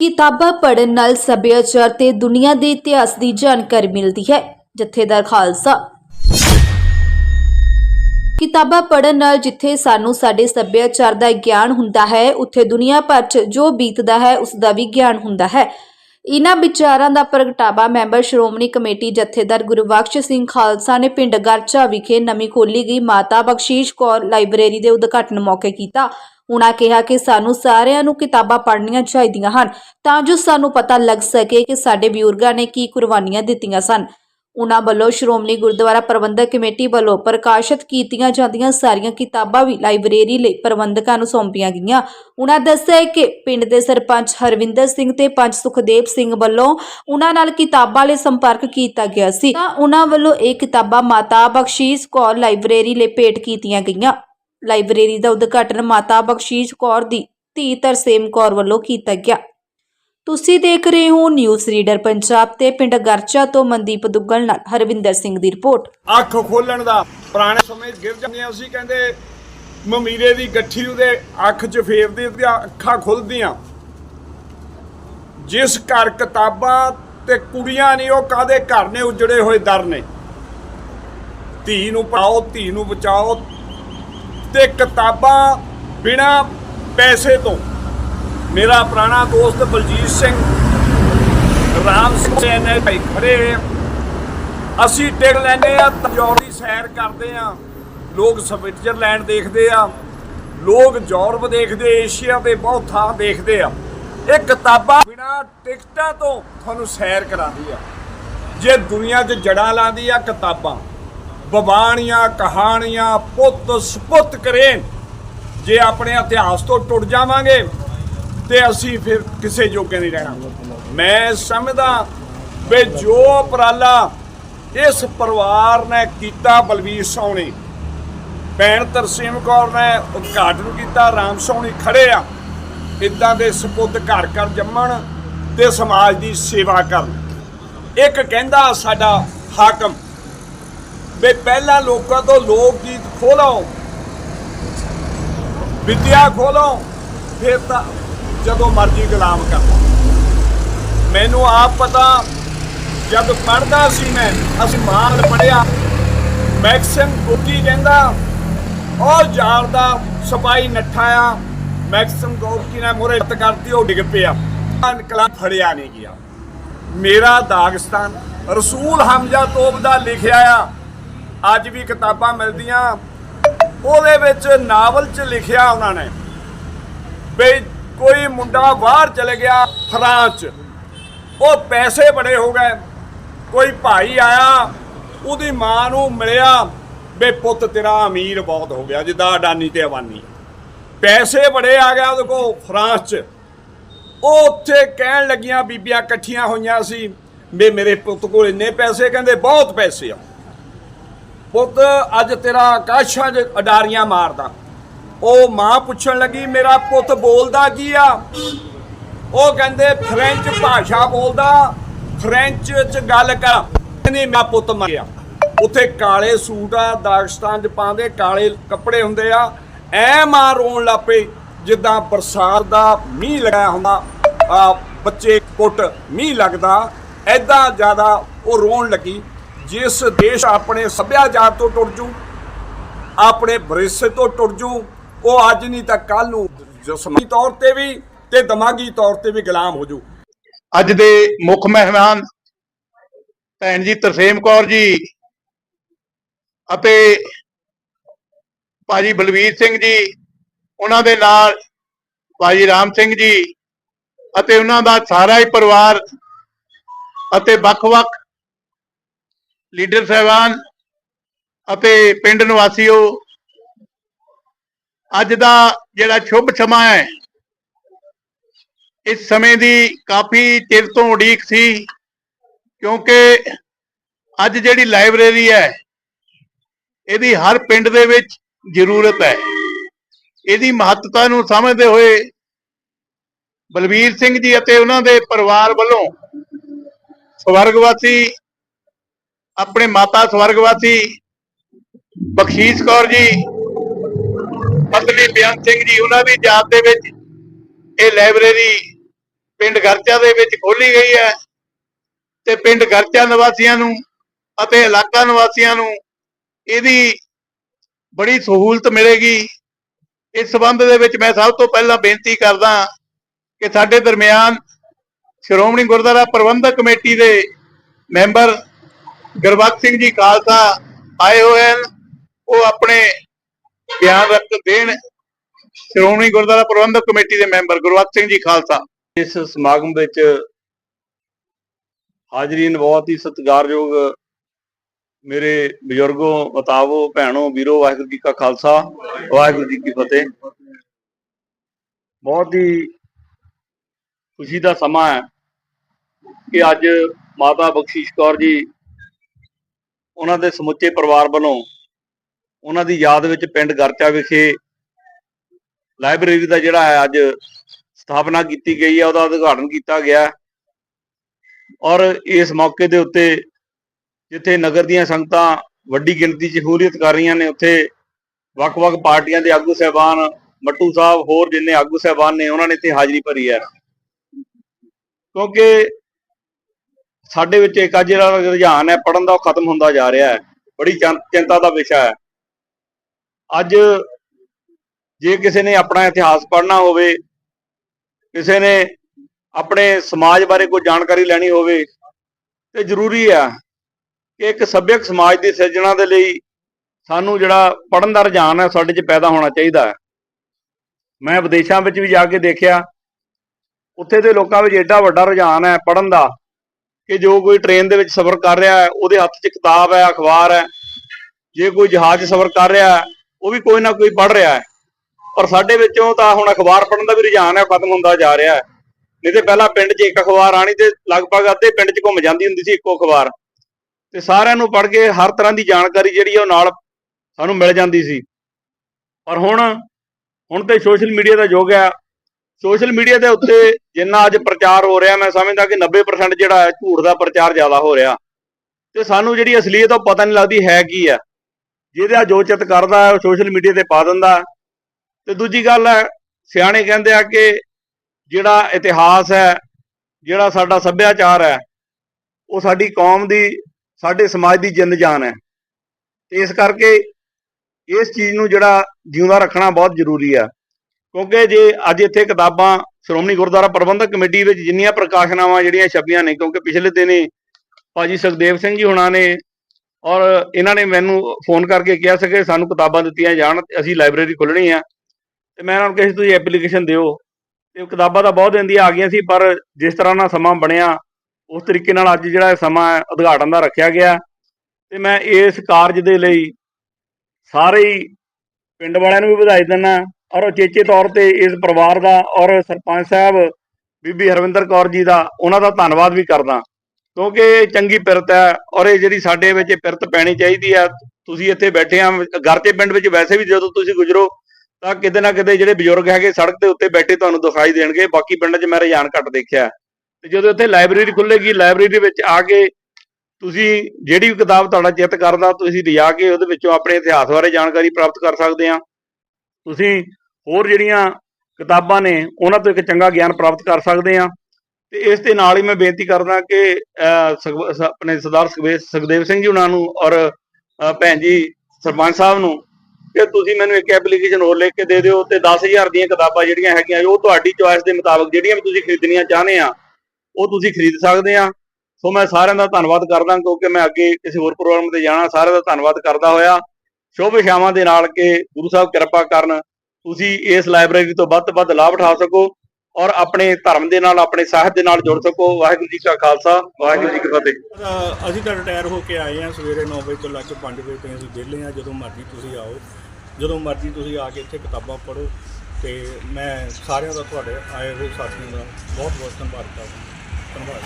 ਕਿਤਾਬਾਂ ਪੜ੍ਹਨ ਨਾਲ ਸੱਭਿਆਚਾਰ ਤੇ ਦੁਨੀਆ ਦੇ ਇਤਿਹਾਸ ਦੀ ਜਾਣਕਾਰੀ ਮਿਲਦੀ ਹੈ। ਜਥੇਦਾਰ ਖਾਲਸਾ। ਕਿਤਾਬਾਂ ਪੜਨ ਨਾਲ ਜਿੱਥੇ ਸਾਨੂੰ ਸਾਡੇ ਸੱਭਿਆਚਾਰ ਦਾ ਗਿਆਨ ਹੁੰਦਾ ਹੈ, ਉੱਥੇ ਦੁਨੀਆ ਭਰ 'ਚ ਜੋ ਬੀਤਦਾ ਹੈ ਉਸ ਦਾ ਵੀ ਗਿਆਨ ਹੁੰਦਾ ਹੈ। ਇਨ੍ਹਾਂ ਵਿਚਾਰਾਂ ਦਾ ਪ੍ਰਗਟਾਵਾ ਮੈਂਬਰ ਸ਼੍ਰੋਮਣੀ ਕਮੇਟੀ ਜਥੇਦਾਰ ਗੁਰਬਖਸ਼ ਸਿੰਘ ਖਾਲਸਾ ਨੇ ਪਿੰਡ ਗਰਚਾ ਵਿਖੇ ਨਵੀਂ ਖੋਲੀ ਗਈ। ਮਾਤਾ ਬਖਸ਼ੀਸ਼ ਕੌਰ ਲਾਇਬ੍ਰੇਰੀ ਦੇ ਉਦਘਾਟਨ ਮੌਕੇ ਕੀਤਾ। ਉਨ੍ਹਾਂ ਕਿਹਾ ਕਿ ਸਾਨੂੰ ਸਾਰਿਆਂ ਨੂੰ ਕਿਤਾਬਾਂ ਪੜ੍ਹਨੀਆਂ ਚਾਹੀਦੀਆਂ ਹਨ ਤਾਂ ਜੋ ਸਾਨੂੰ ਪਤਾ ਲੱਗ ਸਕੇ ਕਿ ਸਾਡੇ ਬਜ਼ੁਰਗਾਂ ਨੇ ਕੀ ਕੁਰਬਾਨੀਆਂ ਦਿੱਤੀਆਂ ਸਨ। ਉਹਨਾਂ ਵੱਲੋਂ ਸ਼੍ਰੋਮਣੀ ਗੁਰਦੁਆਰਾ ਪ੍ਰਬੰਧਕ ਕਮੇਟੀ ਵੱਲੋਂ ਪ੍ਰਕਾਸ਼ਿਤ ਕੀਤੀਆਂ ਜਾਂਦੀਆਂ ਸਾਰੀਆਂ ਕਿਤਾਬਾਂ ਵੀ ਲਾਇਬ੍ਰੇਰੀ ਲਈ ਪ੍ਰਬੰਧਕਾਂ ਨੂੰ ਸੌਂਪੀਆਂ ਗਈਆਂ। ਉਹਨਾਂ ਦੱਸਿਆ ਕਿ ਪਿੰਡ ਦੇ ਸਰਪੰਚ ਹਰਵਿੰਦਰ ਸਿੰਘ ਤੇ ਪੰਚ ਸੁਖਦੇਵ ਸਿੰਘ ਵੱਲੋਂ ਉਹਨਾਂ ਨਾਲ ਕਿਤਾਬਾਂ ਲਈ ਸੰਪਰਕ ਕੀਤਾ ਗਿਆ ਸੀ। ਤਾਂ ਉਹਨਾਂ ਵੱਲੋਂ ਇਹ ਕਿਤਾਬਾਂ ਮਾਤਾ ਬਖਸ਼ੀਸ਼ ਕੌਰ ਲਾਇਬ੍ਰੇਰੀ ਲਈ ਭੇਟ ਕੀਤੀਆਂ ਗਈਆਂ। ਲਾਇਬ੍ਰੇਰੀ ਦਾ ਉਦਘਾਟਨ ਮਾਤਾ ਬਖਸ਼ੀਸ਼ ਕੌਰ ਦੀ ਧੀ ਤਰਸੇਮ ਕੌਰ ਵੱਲੋਂ ਕੀਤਾ ਗਿਆ। ਤੁਸੀਂ ਦੇਖ ਰਹੇ ਹੋ ਨਿਊਜ਼ ਰੀਡਰ ਪੰਜਾਬ ਤੇ ਪਿੰਡ ਗਰਚਾ ਤੋਂ ਮਨਦੀਪ ਦੁੱਗਲ ਨਾਲ ਹਰਵਿੰਦਰ ਸਿੰਘ ਦੀ ਰਿਪੋਰਟ। ਅੱਖ ਖੋਲਣ ਦਾ ਪੁਰਾਣੇ ਸਮੇਂ 'ਚ ਗਿਰ ਜਾਂਦੀਆਂ ਸੀ, ਕਹਿੰਦੇ ਮਮੀਰੇ ਦੀ ਗੱਠੀ ਉਹਦੇ ਅੱਖ 'ਚ ਫੇਰਦੀ ਉਹਦੀਆਂ ਅੱਖਾਂ ਖੁੱਲਦੀਆਂ। ਜਿਸ ਘਰ ਕਿਤਾਬਾਂ ਤੇ ਕੁੜੀਆਂ ਨਹੀਂ ਉਹ ਕਾਦੇ ਘਰ ਨੇ, ਉਜੜੇ ਹੋਏ ਦਰ ਨੇ। ਧੀ ਨੂੰ ਪੜਾਓ ਧੀ ਨੂੰ ਬਚਾਓ ਤੇ ਕਿਤਾਬਾਂ ਬਿਨਾ ਪੈਸੇ ਤੋਂ ਮੇਰਾ ਪੁਰਾਣਾ ਦੋਸਤ ਬਲਜੀਤ ਸਿੰਘ, ਰਾਮ ਸਿੰਘ ਚੈਨਲ ਭਾਈ ਖੜੇ ਅਸੀਂ ਟਿਕ ਲੈਂਦੇ ਆ ਤਜੌਰੀ ਸੈਰ ਕਰਦੇ ਆ। ਲੋਕ ਸਵਿਟਜ਼ਰਲੈਂਡ ਦੇਖਦੇ ਆ। ਲੋਕ ਯੂਰਪ ਦੇਖਦੇ, ਏਸ਼ੀਆ ਦੇ ਬਹੁਤ ਥਾਂ ਦੇਖਦੇ ਆ। ਇਹ ਕਿਤਾਬਾਂ ਬਿਨਾ ਟਿਕਟਾਂ ਤੋਂ ਤੁਹਾਨੂੰ ਸੈਰ ਕਰਾਉਂਦੀ ਆ। ਜੇ ਦੁਨੀਆ 'ਚ ਜੜਾਂ ਲਾਉਂਦੀ ਆ ਕਿਤਾਬਾਂ ਬਬਾਣੀਆਂ ਕਹਾਣੀਆਂ ਪੁੱਤ ਸਪੁੱਤ ਕਰੇਨ, ਜੇ ਆਪਣੇ ਇਤਿਹਾਸ ਤੋਂ ਟੁੱਟ ਜਾਵਾਂਗੇ ਤੇ ਅਸੀਂ ਫਿਰ ਕਿਸੇ ਜੋਗੇ ਨਹੀਂ ਰਹਿਣਾ। ਮੈਂ ਸਮਝਦਾ ਵੀ ਜੋ ਉਪਰਾਲਾ ਇਸ ਪਰਿਵਾਰ ਨੇ ਕੀਤਾ ਬਲਵੀਰ ਸੋਹਣੀ ਭੈਣ ਤਰਸੀਮ ਕੌਰ ਨੇ ਉਦਘਾਟਨ ਕੀਤਾ, ਰਾਮ ਸੋਹਣੀ ਖੜੇ ਆ, ਇਦਾਂ ਦੇ ਸਪੁੱਤ ਘਰ ਘਰ ਜੰਮਣ ਤੇ ਸਮਾਜ ਦੀ ਸੇਵਾ ਕਰਨ। ਇੱਕ ਕਹਿੰਦਾ ਸਾਡਾ ਹਾਕਮ ਵੀ ਪਹਿਲਾਂ ਲੋਕਾਂ ਤੋਂ ਲੋਕ ਗੀਤ ਖੋਲੋ ਵਿਦਿਆ ਖੋਲੋ ਫਿਰ ਤਾਂ ਜਦੋਂ ਮਰਜ਼ੀ ਗੁਲਾਮ ਕਰ ਮੈਨੂੰ ਆਪ ਪਤਾ, ਜਦ ਪੜਦਾ ਸੀ ਮੈਂ, ਅਸੀਂ ਮਾਲ ਪੜਿਆ ਮੈਕਸਮ ਗੋਗੀ ਕਹਿੰਦਾ, ਉਹ ਜਾਲ ਦਾ ਸਪਾਈ ਨੱਠਾ ਆ। ਮੈਕਸਮ ਗੋਗੀ ਨੇ ਮੋਰੇ ਹੱਥ ਕਰਤੀ, ਉਹ ਡਿੱਗ ਪਿਆ। ਇਨਕਲਾਬ ਫੜਿਆ ਨਹੀਂ ਗਿਆ। ਮੇਰਾ ਦਾਗਿਸਤਾਨ, ਰਸੂਲ ਹਮਜ਼ਾ ਤੋਬ ਦਾ ਲਿਖਿਆ ਆ। ਅੱਜ ਵੀ ਕਿਤਾਬਾਂ ਮਿਲਦੀਆਂ। ਉਹਦੇ ਵਿੱਚ ਨਾਵਲ 'ਚ ਲਿਖਿਆ ਉਹਨਾਂ ਨੇ ਵੀ ਕੋਈ ਮੁੰਡਾ ਬਾਹਰ ਚਲੇ ਗਿਆ ਫਰਾਂਸ 'ਚ, ਉਹ ਪੈਸੇ ਬੜੇ ਹੋ ਗਏ। ਕੋਈ ਭਾਈ ਆਇਆ, ਉਹਦੀ ਮਾਂ ਨੂੰ ਮਿਲਿਆ, ਬੇ ਪੁੱਤ, ਤੇਰਾ ਅਮੀਰ ਬਹੁਤ ਹੋ ਗਿਆ, ਜਿੱਦਾਂ ਅਡਾਨੀ ਤੇ ਅਵਾਨੀ। ਪੈਸੇ ਬੜੇ ਆ ਗਿਆ ਉਹਦੇ ਕੋਲ ਫਰਾਂਸ 'ਚ। ਉਹ ਉੱਥੇ ਕਹਿਣ ਲੱਗੀਆਂ, ਬੀਬੀਆਂ ਇਕੱਠੀਆਂ ਹੋਈਆਂ ਸੀ ਵੀ ਮੇਰੇ ਪੁੱਤ ਕੋਲ ਇੰਨੇ ਪੈਸੇ, ਕਹਿੰਦੇ ਬਹੁਤ ਪੈਸੇ ਆ। ਪੁੱਤ, ਅੱਜ ਤੇਰਾ ਆਕਾਸ਼ਾਂ 'ਚ ਅਡਾਰੀਆਂ ਮਾਰਦਾ। ਉਹ ਮਾਂ ਪੁੱਛਣ ਲੱਗੀ, ਮੇਰਾ ਪੁੱਤ ਬੋਲਦਾ ਕੀ ਆ? ਉਹ ਕਹਿੰਦੇ, ਫ੍ਰੈਂਚ ਭਾਸ਼ਾ ਬੋਲਦਾ, ਫ੍ਰੈਂਚ 'ਚ ਗੱਲ ਕਰ। ਕਹਿੰਦੀ, ਮੇਰਾ ਪੁੱਤ ਮਰ ਉੱਥੇ ਕਾਲੇ ਸੂਟ ਆ ਦਾਗਿਸਤਾਨ 'ਚ ਪਾਉਂਦੇ, ਕਾਲੇ ਕੱਪੜੇ ਹੁੰਦੇ ਆ। ਐ ਮਾਂ ਰੋਣ ਲੱਪੇ ਜਿੱਦਾਂ ਬਰਸਾਤ ਦਾ ਮੀਂਹ ਲਗਾਇਆ ਹੁੰਦਾ। ਆ ਬੱਚੇ ਕੁੱਟ ਮੀਂਹ ਲੱਗਦਾ। ਐਦਾਂ ਜ਼ਿਆਦਾ ਉਹ ਰੋਣ ਲੱਗੀ, ਜਿਸ ਦੇਸ਼ ਆਪਣੇ ਸੱਭਿਆਚਾਰ ਤੋਂ ਟੁੱਟ ਜੂ, ਆਪਣੇ ਵਿਰਸੇ ਤੋਂ ਟੁੱਟ ਜੂ ਉਹ ਅੱਜ ਨਹੀਂ ਤਾਂ ਕੱਲ ਨੂੰ ਜਿਸਮਾਨੀ ਤੌਰ ਤੇ ਵੀ ਤੇ ਦਿਮਾਗੀ ਤੌਰ ਤੇ ਵੀ ਗੁਲਾਮ ਹੋ ਜੂ ਅੱਜ ਦੇ ਮੁੱਖ ਮਹਿਮਾਨ ਭੈਣ ਜੀ ਤਰਸੇਮ ਕੌਰ ਜੀ ਅਤੇ ਭਾਜੀ ਬਲਵੀਰ ਸਿੰਘ ਜੀ, ਉਹਨਾਂ ਦੇ ਨਾਲ ਭਾਜੀ ਰਾਮ ਸਿੰਘ ਜੀ ਅਤੇ ਉਹਨਾਂ ਦਾ ਸਾਰਾ ਹੀ ਪਰਿਵਾਰ ਅਤੇ ਵੱਖ-ਵੱਖ ਲੀਡਰ ਸਹਿਬਾਨ ਅਤੇ ਪਿੰਡ ਨਿਵਾਸੀਓ ਅੱਜ ਦਾ ਜਿਹੜਾ ਸ਼ੁਭ ਸਮਾਂ ਹੈ, ਇਸ ਸਮੇਂ ਦੀ ਕਾਫੀ ਚਿਰ ਤੋਂ ਉਡੀਕ ਸੀ, ਕਿਉਂਕਿ ਅੱਜ ਜਿਹੜੀ ਲਾਇਬ੍ਰੇਰੀ ਹੈ, ਇਹਦੀ ਹਰ ਪਿੰਡ ਦੇ ਵਿੱਚ ਜ਼ਰੂਰਤ ਹੈ। ਇਹਦੀ ਮਹੱਤਤਾ ਨੂੰ ਸਮਝਦੇ ਹੋਏ ਬਲਬੀਰ ਸਿੰਘ ਜੀ ਅਤੇ ਉਹਨਾਂ ਦੇ ਪਰਿਵਾਰ ਵੱਲੋਂ ਸਵਰਗਵਾਸੀ, ਆਪਣੇ ਮਾਤਾ ਸਵਰਗਵਾਸੀ ਬਖਸ਼ੀਸ਼ ਕੌਰ ਜੀ ਪਤਨੀ ਬਿਆਨ ਸਿੰਘ ਜੀ, ਉਹਨਾਂ ਦੀ ਯਾਦ ਦੇ ਵਿੱਚ ਇਹ ਲਾਇਬ੍ਰੇਰੀ ਪਿੰਡ ਗਰਚਾ ਦੇ ਵਿੱਚ ਖੋਲੀ ਗਈ ਹੈ ਤੇ ਪਿੰਡ ਗਰਚਾ ਨਿਵਾਸੀਆਂ ਨੂੰ ਅਤੇ ਇਲਾਕਾ ਨਿਵਾਸੀਆਂ ਨੂੰ ਇਹਦੀ ਬੜੀ ਸਹੂਲਤ ਮਿਲੇਗੀ। ਇਸ ਸਬੰਧ ਦੇ ਵਿੱਚ ਮੈਂ ਸਭ ਤੋਂ ਪਹਿਲਾਂ ਬੇਨਤੀ ਕਰਦਾ ਕਿ ਸਾਡੇ ਦਰਮਿਆਨ ਸ਼੍ਰੋਮਣੀ ਗੁਰਦੁਆਰਾ ਪ੍ਰਬੰਧਕ ਕਮੇਟੀ ਦੇ ਮੈਂਬਰ ਗੁਰਬਖਸ਼ ਸਿੰਘ ਜੀ ਖਾਲਸਾ ਆਏ ਹੋਏ ਹਨ। ਉਹ ਆਪਣੇ ਬਿਆਨ ਰੱਖ ਦੇਣ? ਸ਼੍ਰੋਮਣੀ ਗੁਰਦੁਆਰਾ ਪ੍ਰਬੰਧਕ ਕਮੇਟੀ ਦੇ ਮੈਂਬਰ ਗੁਰਬਖਸ਼ ਸਿੰਘ ਜੀ ਖਾਲਸਾ। ਇਸ ਸਮਾਗਮ ਵਿੱਚ ਹਾਜ਼ਰੀਨ ਬਹੁਤ ਹੀ ਸਤਿਕਾਰਯੋਗ ਮੇਰੇ ਬਜ਼ੁਰਗੋ ਬਤਾਵੋ ਭੈਣੋ, ਵੀਰੋ, ਵਾਹਿਗੁਰੂ ਜੀ ਕਾ ਖਾਲਸਾ, ਵਾਹਿਗੁਰੂ ਜੀ ਕੀ ਫਤਿਹ। ਬਹੁਤ ਹੀ ਖੁਸ਼ੀ ਦਾ ਸਮਾਂ ਹੈ ਕਿ ਅੱਜ ਮਾਤਾ ਬਖਸ਼ੀਸ਼ ਕੌਰ ਜੀ, ਉਹਨਾਂ ਦੇ ਸਮੁੱਚੇ ਪਰਿਵਾਰ ਵੱਲੋਂ ਉਹਨਾਂ ਦੀ ਯਾਦ ਵਿੱਚ ਪਿੰਡ ਗਰਚਾ ਵਿਖੇ ਲਾਇਬ੍ਰੇਰੀ ਦਾ ਜਿਹੜਾ ਹੈ ਅੱਜ ਸਥਾਪਨਾ ਕੀਤੀ ਗਈ ਹੈ, ਉਹਦਾ ਉਦਘਾਟਨ ਕੀਤਾ ਗਿਆ ਹੈ। ਔਰ ਇਸ ਮੌਕੇ ਦੇ ਉੱਤੇ ਜਿੱਥੇ ਨਗਰ ਦੀਆਂ ਸੰਗਤਾਂ ਵੱਡੀ ਗਿਣਤੀ 'ਚ ਸ਼ਮੂਲੀਅਤ ਕਰ ਰਹੀਆਂ ਨੇ, ਉੱਥੇ ਵੱਖ-ਵੱਖ ਪਾਰਟੀਆਂ ਦੇ ਆਗੂ ਸਹਿਬਾਨ, ਮੱਟੂ ਸਾਹਿਬ, ਹੋਰ ਜਿੰਨੇ ਆਗੂ ਸਹਿਬਾਨ ਨੇ, ਉਹਨਾਂ ਨੇ ਇੱਥੇ ਹਾਜ਼ਰੀ ਭਰੀ ਹੈ। ਕਿਉਂਕਿ ਸਾਡੇ ਵਿੱਚ ਇੱਕ ਅੱਜ ਜਿਹੜਾ ਰੁਝਾਨ ਹੈ ਪੜਨ ਦਾ ਉਹ ਖਤਮ ਹੁੰਦਾ ਜਾ ਰਿਹਾ ਹੈ। ਬੜੀ ਚਿੰ- ਚਿੰਤਾ ਦਾ ਵਿਸ਼ਾ ਹੈ। ਅੱਜ ਜੇ ਕਿਸੇ ਨੇ ਆਪਣਾ ਇਤਿਹਾਸ ਪੜ੍ਹਨਾ ਹੋਵੇ, ਕਿਸੇ ਨੇ ਆਪਣੇ ਸਮਾਜ ਬਾਰੇ ਕੋਈ ਜਾਣਕਾਰੀ ਲੈਣੀ ਹੋਵੇ, ਤੇ ਜ਼ਰੂਰੀ ਆ ਕਿ ਇੱਕ ਸੱਭਿਅਕ ਸਮਾਜ ਦੀ ਸਿਰਜਣਾ ਦੇ ਲਈ ਸਾਨੂੰ ਜਿਹੜਾ ਪੜਨ ਦਾ ਰੁਝਾਨ ਹੈ ਸਾਡੇ 'ਚ ਪੈਦਾ ਹੋਣਾ ਚਾਹੀਦਾ ਹੈ। ਮੈਂ ਵਿਦੇਸ਼ਾਂ ਵਿੱਚ ਵੀ ਜਾ ਕੇ ਦੇਖਿਆ, ਉੱਥੇ ਦੇ ਲੋਕਾਂ ਵਿੱਚ ਏਡਾ ਵੱਡਾ ਰੁਝਾਨ ਹੈ ਪੜਨ ਦਾ ਕਿ ਜੋ ਕੋਈ ਟ੍ਰੇਨ ਦੇ ਵਿੱਚ ਸਫ਼ਰ ਕਰ ਰਿਹਾ ਹੈ, ਉਹਦੇ ਹੱਥ 'ਚ ਕਿਤਾਬ ਹੈ, ਅਖਬਾਰ ਹੈ, ਜੇ ਕੋਈ ਜਹਾਜ਼ ਸਫ਼ਰ ਕਰ ਰਿਹਾ ਹੈ ਉਹ ਵੀ ਕੋਈ ਨਾ ਕੋਈ ਪੜ ਰਿਹਾ ਹੈ। ਪਰ ਸਾਡੇ ਵਿੱਚੋਂ ਤਾਂ ਹੁਣ ਅਖਬਾਰ ਪੜਨ ਦਾ ਵੀ ਰੁਝਾਨ ਹੈ ਖਤਮ ਹੁੰਦਾ ਜਾ ਰਿਹਾ ਹੈ। ਨਹੀਂ ਤੇ ਪਹਿਲਾਂ ਪਿੰਡ 'ਚ ਇੱਕ ਅਖਬਾਰ ਆਣੀ ਤੇ ਲਗਭਗ ਅੱਧੇ ਪਿੰਡ 'ਚ ਘੁੰਮ ਜਾਂਦੀ ਹੁੰਦੀ ਸੀ ਇੱਕੋ ਅਖਬਾਰ। ਤੇ ਸਾਰਿਆਂ ਨੂੰ ਪੜ੍ਹ ਕੇ ਹਰ ਤਰ੍ਹਾਂ ਦੀ ਜਾਣਕਾਰੀ ਜਿਹੜੀ ਉਹ ਨਾਲ ਸਾਨੂੰ ਮਿਲ ਜਾਂਦੀ ਸੀ। ਪਰ ਹੁਣ ਹੁਣ ਤੇ ਸੋਸ਼ਲ ਮੀਡੀਆ ਦਾ ਯੁੱਗ ਹੈ ਸੋਸ਼ਲ ਮੀਡੀਆ ਦੇ ਉੱਤੇ ਜਿੰਨਾ ਅੱਜ ਪ੍ਰਚਾਰ ਹੋ ਰਿਹਾ, ਮੈਂ ਸਮਝਦਾ ਕਿ 90% ਜਿਹੜਾ ਹੈ, ਝੂਠ ਦਾ ਪ੍ਰਚਾਰ ਜ਼ਿਆਦਾ ਹੋ ਰਿਹਾ। ਤੇ ਸਾਨੂੰ ਜਿਹੜੀ ਅਸਲੀਅਤ ਉਹ ਪਤਾ ਨਹੀਂ ਲੱਗਦੀ ਹੈ ਕੀ ਆ ਜਿਹਦਾ ਜੋ ਚਿੱਤ ਕਰਦਾ ਹੈ, ਉਹ ਸੋਸ਼ਲ ਮੀਡੀਆ ਤੇ ਪਾ ਦਿੰਦਾ ਤੇ ਦੂਜੀ ਗੱਲ ਹੈ, ਸਿਆਣੇ ਕਹਿੰਦੇ ਆ ਕਿ ਜਿਹੜਾ ਇਤਿਹਾਸ ਹੈ, ਜਿਹੜਾ ਸਾਡਾ ਸੱਭਿਆਚਾਰ ਹੈ, ਉਹ ਸਾਡੀ ਕੌਮ ਦੀ, ਸਾਡੇ ਸਮਾਜ ਦੀ ਜਿੰਦ ਜਾਨ ਹੈ। ਤੇ ਇਸ ਕਰਕੇ ਇਸ ਚੀਜ਼ ਨੂੰ ਜਿਹੜਾ ਜਿਉਂਦਾ ਰੱਖਣਾ ਬਹੁਤ ਜ਼ਰੂਰੀ ਹੈ। ਕਿਉਂਕਿ ਜੇ ਅੱਜ ਇੱਥੇ ਕਿਤਾਬਾਂ, ਸ਼੍ਰੋਮਣੀ ਗੁਰਦੁਆਰਾ ਪ੍ਰਬੰਧਕ ਕਮੇਟੀ ਵਿੱਚ ਜਿੰਨੀਆਂ ਪ੍ਰਕਾਸ਼ਨਾਵਾਂ ਜਿਹੜੀਆਂ ਛਪੀਆਂ ਨੇ, ਕਿਉਂਕਿ ਪਿਛਲੇ ਦਿਨੀ ਭਾਜੀ ਸੁਖਦੇਵ ਸਿੰਘ ਜੀ ਹੁਣਾਂ ਨੇ ਔਰ ਇਹਨਾਂ ਨੇ ਮੈਨੂੰ ਫੋਨ ਕਰਕੇ ਕਿਹਾ ਸੀ ਕਿ ਸਾਨੂੰ ਕਿਤਾਬਾਂ ਦਿੱਤੀਆਂ ਜਾਣ ਤੇ ਅਸੀਂ ਲਾਇਬ੍ਰੇਰੀ ਖੋਲ੍ਹਣੀ ਆ। ਤੇ ਮੈਂ ਉਹਨਾਂ ਨੂੰ ਕਿਹਾ ਸੀ, ਤੁਸੀਂ ਐਪਲੀਕੇਸ਼ਨ ਦਿਓ। ਤੇ ਕਿਤਾਬਾਂ ਤਾਂ ਬਹੁਤ ਦਿਨ ਦੀਆਂ ਆ ਗਈਆਂ ਸੀ, ਪਰ ਜਿਸ ਤਰ੍ਹਾਂ ਨਾਲ ਸਮਾਂ ਬਣਿਆ, ਉਸ ਤਰੀਕੇ ਨਾਲ ਅੱਜ ਜਿਹੜਾ ਸਮਾਂ ਹੈ, ਉਦਘਾਟਨ ਦਾ ਰੱਖਿਆ ਗਿਆ। ਤੇ ਮੈਂ ਇਸ ਕਾਰਜ ਦੇ ਲਈ ਸਾਰੇ ਹੀ ਪਿੰਡ ਵਾਲਿਆਂ ਨੂੰ ਵੀ ਵਧਾਈ ਦਿੰਦਾ ਔਰ ਉਚੇਚੇ ਤੌਰ ਤੇ ਇਸ ਪਰਿਵਾਰ ਦਾ ਔਰ ਸਰਪੰਚ ਸਾਹਿਬ ਬੀਬੀ ਹਰਵਿੰਦਰ ਕੌਰ ਜੀ ਦਾ, ਉਹਨਾਂ ਦਾ ਧੰਨਵਾਦ ਵੀ ਕਰਦਾ। ਕਿਉਂਕਿ ਇਹ ਚੰਗੀ ਪਿਰਤ ਹੈ ਔਰ ਇਹ ਜਿਹੜੀ ਸਾਡੇ ਵਿੱਚ ਇਹ ਪਿਰਤ ਪੈਣੀ ਚਾਹੀਦੀ ਹੈ, ਤੁਸੀਂ ਇੱਥੇ ਬੈਠੇ ਆ ਗਰਤੇ ਪਿੰਡ ਵਿੱਚ ਵੈਸੇ ਵੀ ਜਦੋਂ ਤੁਸੀਂ ਗੁਜਰੋ, ਤਾਂ ਕਿਤੇ ਨਾ ਕਿਤੇ ਜਿਹੜੇ ਬਜ਼ੁਰਗ ਹੈਗੇ ਸੜਕ ਦੇ ਉੱਤੇ ਬੈਠੇ ਤੁਹਾਨੂੰ ਦਿਖਾਈ ਦੇਣਗੇ, ਬਾਕੀ ਪਿੰਡਾਂ 'ਚ ਮੈਂ ਰੁਝਾਨ ਘੱਟ ਦੇਖਿਆ ਤੇ ਜਦੋਂ ਇੱਥੇ ਲਾਇਬ੍ਰੇਰੀ ਖੁੱਲੇਗੀ ਲਾਇਬ੍ਰੇਰੀ ਵਿੱਚ ਆ ਕੇ ਤੁਸੀਂ ਜਿਹੜੀ ਵੀ ਕਿਤਾਬ ਤੁਹਾਡਾ ਚਿੱਤ ਕਰਦਾ, ਤੁਸੀਂ ਲਿਆ ਕੇ ਉਹਦੇ ਵਿੱਚੋਂ ਆਪਣੇ ਇਤਿਹਾਸ ਬਾਰੇ ਜਾਣਕਾਰੀ ਪ੍ਰਾਪਤ ਕਰ ਸਕਦੇ ਆ। ਤੁਸੀਂ ਹੋਰ ਜਿਹੜੀਆਂ ਕਿਤਾਬਾਂ ਨੇ, ਉਹਨਾਂ ਤੋਂ ਇੱਕ ਚੰਗਾ ਗਿਆਨ ਪ੍ਰਾਪਤ ਕਰ ਸਕਦੇ ਆ। ਤੇ ਇਸ ਦੇ ਨਾਲ ਹੀ ਮੈਂ ਬੇਨਤੀ ਕਰਦਾ ਕਿ ਅਹ, ਆਪਣੇ ਸਰਦਾਰ ਸੁਖਵੇ- ਸੁਖਦੇਵ ਸਿੰਘ ਜੀ ਉਹਨਾਂ ਨੂੰ ਔਰ ਭੈਣ ਜੀ ਸਰਪੰਚ ਸਾਹਿਬ ਨੂੰ ਕਿ ਤੁਸੀਂ ਮੈਨੂੰ ਇੱਕ ਐਪਲੀਕੇਸ਼ਨ ਹੋਰ ਲਿਖ ਕੇ ਦੇ ਦਿਓ ਤੇ 10000 ਦੀਆਂ ਕਿਤਾਬਾਂ ਜਿਹੜੀਆਂ ਹੈਗੀਆਂ ਉਹ ਤੁਹਾਡੀ ਚੁਆਇਸ ਦੇ ਮੁਤਾਬਕ ਜਿਹੜੀਆਂ ਵੀ ਤੁਸੀਂ ਖਰੀਦਣੀਆਂ ਚਾਹੁੰਦੇ ਆ ਉਹ ਤੁਸੀਂ ਖਰੀਦ ਸਕਦੇ ਆ। ਸੋ ਮੈਂ ਸਾਰਿਆਂ ਦਾ ਧੰਨਵਾਦ ਕਰਦਾ ਕਿਉਂਕਿ ਮੈਂ ਅੱਗੇ ਕਿਸੇ ਹੋਰ ਪ੍ਰੋਗਰਾਮ ਤੇ ਜਾਣਾ ਸਾਰਿਆਂ ਦਾ ਧੰਨਵਾਦ ਕਰਦਾ ਹੋਇਆ। ਸ਼ੁਭ ਇਛਾਵਾਂ ਦੇ ਨਾਲ ਕਿ ਗੁਰੂ ਸਾਹਿਬ ਕਿਰਪਾ ਕਰਨ ਤੁਸੀਂ ਇਸ ਲਾਇਬ੍ਰੇਰੀ ਤੋਂ ਵੱਧ ਤੋਂ ਵੱਧ ਲਾਭ ਉਠਾ ਸਕੋ। ਔਰ ਆਪਣੇ ਧਰਮ ਦੇ ਨਾਲ, ਆਪਣੇ ਸਾਹਿਤ ਦੇ ਨਾਲ ਜੁੜ ਸਕੋ। ਵਾਹਿਗੁਰੂ ਜੀ ਕਾ ਖਾਲਸਾ, ਵਾਹਿਗੁਰੂ ਜੀ ਕੀ ਫਤਿਹ। ਅਸੀਂ ਤਾਂ ਰਿਟਾਇਰ ਹੋ ਕੇ ਆਏ ਆ ਸਵੇਰੇ 9 ਵਜੇ ਤੋਂ ਲੈ ਕੇ 5 ਵਜੇ ਤਾਈਂ ਅਸੀਂ ਵਿਹਲੇ ਆ ਜਦੋਂ ਮਰਜ਼ੀ ਤੁਸੀਂ ਆਓ, ਜਦੋਂ ਮਰਜ਼ੀ ਤੁਸੀਂ ਆ ਕੇ ਇੱਥੇ ਕਿਤਾਬਾਂ ਪੜ੍ਹੋ। ਤੇ ਮੈਂ ਸਾਰਿਆਂ ਦਾ ਤੁਹਾਡੇ ਆਏ ਹੋਏ ਸਾਥੀਆਂ ਦਾ ਬਹੁਤ ਬਹੁਤ ਧੰਨਵਾਦ ਕਰਦਾ ਧੰਨਵਾਦ।